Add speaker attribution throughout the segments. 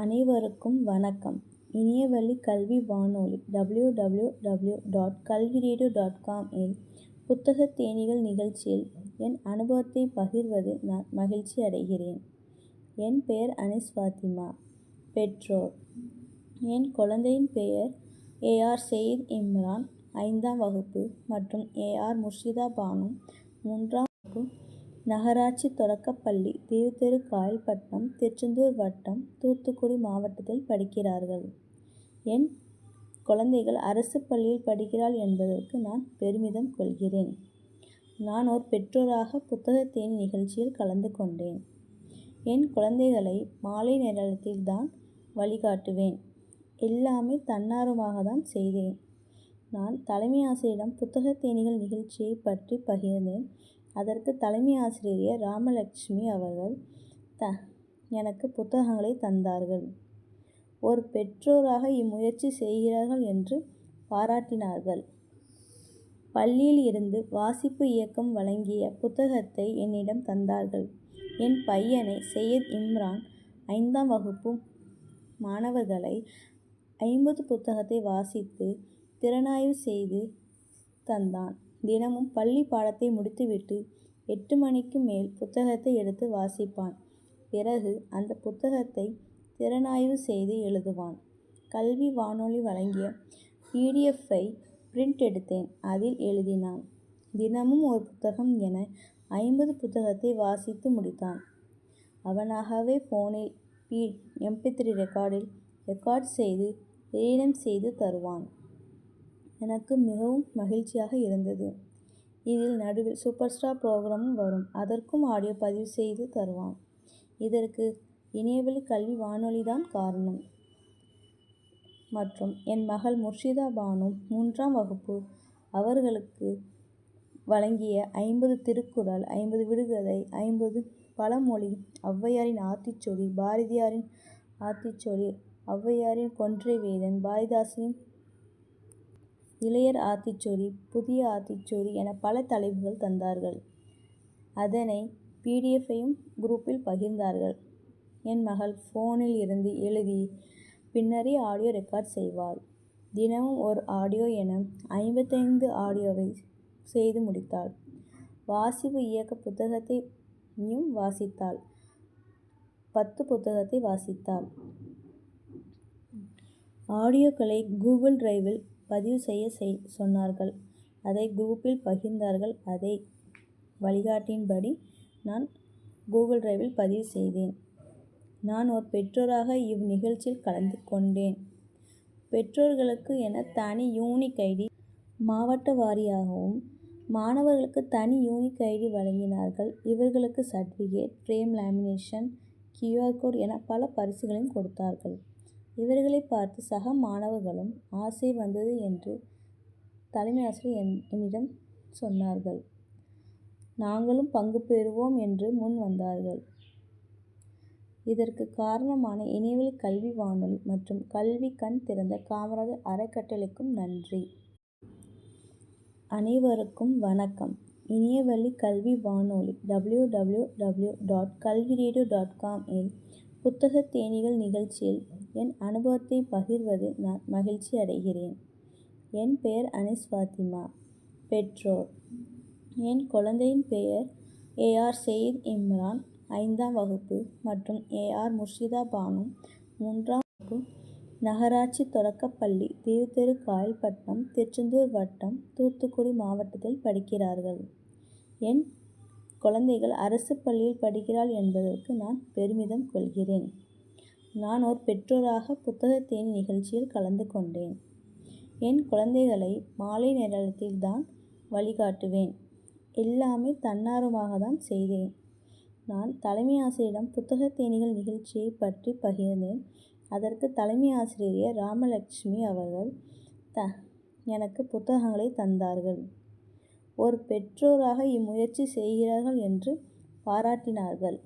Speaker 1: அனைவருக்கும் வணக்கம். இணையவழி கல்வி வானொலி டபிள்யூ டபிள்யூ டபிள்யூ டாட் கல்வி ரேடியோ டாட் காம் இல் புத்தக தேனீகள் நிகழ்ச்சியில் என் அனுபவத்தை பகிர்வதில் நான் மகிழ்ச்சி அடைகிறேன். என் பெயர் அனிஸ் ஃபாத்திமா பெற்றோர். என் குழந்தையின் பெயர் ஏஆர் செயித் இம்ரான் ஐந்தாம் வகுப்பு மற்றும் ஏஆர் முர்ஷிதா பானு மூன்றாம் வகுப்பு நகராட்சி தொடக்கப்பள்ளி தீவுத்தெரு காயல்பட்னம் திருச்செந்தூர் வட்டம் தூத்துக்குடி மாவட்டத்தில் படிக்கிறார்கள். என் குழந்தைகள் அரசு பள்ளியில் படிக்கிறாள் என்பதற்கு நான் பெருமிதம் கொள்கிறேன். நான் ஒரு பெற்றோராக புத்தகத் தேனி நிகழ்ச்சியில் கலந்து கொண்டேன். என் குழந்தைகளை மாலை நேரத்தில் தான் வழிகாட்டுவேன். எல்லாமே தன்னார்வமாக தான் செய்தேன். நான் தலைமை ஆசிரியரிடம் புத்தகத் தேனிகள் நிகழ்ச்சியை பற்றி பகிர்ந்தேன். அதற்கு தலைமை ஆசிரியர் ராமலட்சுமி அவர்கள் த எனக்கு புத்தகங்களை தந்தார்கள். ஒரு பெற்றோராக இம்முயற்சி செய்கிறார்கள் என்று பாராட்டினார்கள். பள்ளியில் இருந்து வாசிப்பு இயக்கம் வழங்கிய புத்தகத்தை என்னிடம் தந்தார்கள். என் பையனை சையத் இம்ரான் ஐந்தாம் வகுப்பு மாணவர்களை ஐம்பது புத்தகத்தை வாசித்து திறனாய்வு செய்து தந்தான். தினமும் பள்ளி பாடத்தை முடித்துவிட்டு எட்டு மணிக்கு மேல் புத்தகத்தை எடுத்து வாசிப்பான். பிறகு அந்த புத்தகத்தை திறனாய்வு செய்து எழுதுவான். கல்வி வானொலி வழங்கிய பிடிஎஃப்பை பிரிண்ட் எடுத்தேன். அதில் எழுதினான் தினமும் ஒரு புத்தகம் என ஐம்பது புத்தகத்தை வாசித்து முடித்தான். அவனாகவே ஃபோனில் பி எம்பி த்ரீ ரெக்கார்டில் ரெக்கார்ட் செய்து ரீடம் செய்து தருவான். எனக்கு மிகவும் மகிழ்ச்சியாக இருந்தது. இதில் நடுவில் சூப்பர் ஸ்டார் ப்ரோக்ராமும் வரும். அதற்கும் ஆடியோ பதிவு செய்து தருவான். இதற்கு இணையவழி கல்வி வானொலி தான் காரணம். மற்றும் என் மகள் முர்ஷிதா பானு மூன்றாம் வகுப்பு. அவர்களுக்கு வழங்கிய ஐம்பது திருக்குறள் ஐம்பது விடுகதை ஐம்பது பழமொழி ஔவையாரின் ஆத்திச்சூடி பாரதியாரின் ஆத்திச்சூடி ஔவையாரின் கொன்றை வேதன் பாரதிதாசனின் இளையர் ஆத்திச்சூடி புதிய ஆத்திச்சூடி என பல தலைப்புகள் தந்தார்கள். அதனை பிடிஎஃப்பையும் குரூப்பில் பகிர்ந்தார்கள். என் மகள் ஃபோனில் இருந்து எழுதி பின்னரே ஆடியோ ரெக்கார்ட் செய்வாள். தினமும் ஒரு ஆடியோ என ஐம்பத்தைந்து ஆடியோவை செய்து முடித்தாள். வாசிப்பு இயக்க புத்தகத்தையும் வாசித்தாள். பத்து புத்தகத்தை வாசித்தாள். ஆடியோக்களை கூகுள் டிரைவில் பதிவு செய்ய செய் சொன்னார்கள். அதை குரூப்பில் பகிர்ந்தார்கள். அதை வழிகாட்டின்படி நான் கூகுள் டிரைவில் பதிவு செய்தேன். நான் ஒரு பெற்றோராக இவ் நிகழ்ச்சியில் கலந்து கொண்டேன். பெற்றோர்களுக்கு என தனி யூனிக் ஐடி மாவட்ட வாரியாகவும் மாணவர்களுக்கு தனி யூனிக் ஐடி வழங்கினார்கள். இவர்களுக்கு certificate frame lamination QR code என பல பரிசுகளையும் கொடுத்தார்கள். இவர்களை பார்த்து சக மாணவர்களும் ஆசை வந்தது என்று தலைமை ஆசிரியர் என் என்னிடம் சொன்னார்கள். நாங்களும் பங்கு பெறுவோம் என்று முன் வந்தார்கள். இதற்கு காரணமான இணையவழி கல்வி வானொலி மற்றும் கல்வி கண் திறந்த காமராஜர் அறக்கட்டளைக்கும் நன்றி. அனைவருக்கும் வணக்கம். இணையவழி கல்வி வானொலி டபிள்யூ டபிள்யூ டபிள்யூ டாட் கல்விரேடியோ டாட் காம் இல் புத்தக தேனிகள் நிகழ்ச்சியில் என் அனுபவத்தை பகிர்வதில் நான் மகிழ்ச்சி அடைகிறேன். என் பெயர் அனிஸ் ஃபாத்திமா பெற்றோர். என் குழந்தையின் பெயர் ஏஆர் செயித் இம்ரான் ஐந்தாம் வகுப்பு மற்றும் ஏஆர் முர்ஷிதா பானு மூன்றாம் வகுப்பு. நகராட்சி தொடக்கப்பள்ளி தீவுத்தெரு காயல்பட்டம் திருச்செந்தூர் வட்டம் தூத்துக்குடி மாவட்டத்தில் படிக்கிறார்கள். என் குழந்தைகள் அரசு பள்ளியில் படிக்கிறாள் என்பதற்கு நான் பெருமிதம் கொள்கிறேன். நான் ஒரு பெற்றோராக புத்தகத் தேனி நிகழ்ச்சியில் கலந்து கொண்டேன். என் குழந்தைகளை மாலை நேரத்தில் தான் வழிகாட்டுவேன். எல்லாமே தன்னார்வமாக தான் செய்தேன். நான் தலைமை ஆசிரியரிடம் புத்தகத் தேனீகள் நிகழ்ச்சியை பற்றி பகிர்ந்தேன். அதற்கு தலைமை ஆசிரியர் ராமலட்சுமி அவர்கள் த எனக்கு புத்தகங்களை தந்தார்கள். ஒரு பெற்றோராக இம்முயற்சி செய்கிறார்கள் என்று பாராட்டினார்கள்.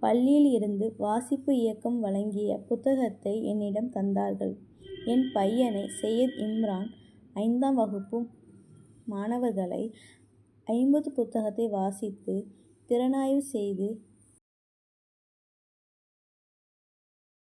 Speaker 1: பள்ளியில் இருந்து வாசிப்பு இயக்கம் வழங்கிய புத்தகத்தை என்னிடம் தந்தார்கள். என் பையனை சையத் இம்ரான் ஐந்தாம் வகுப்பு மாணவர்களை ஐம்பது புத்தகத்தை வாசித்து திறனாய்வு செய்து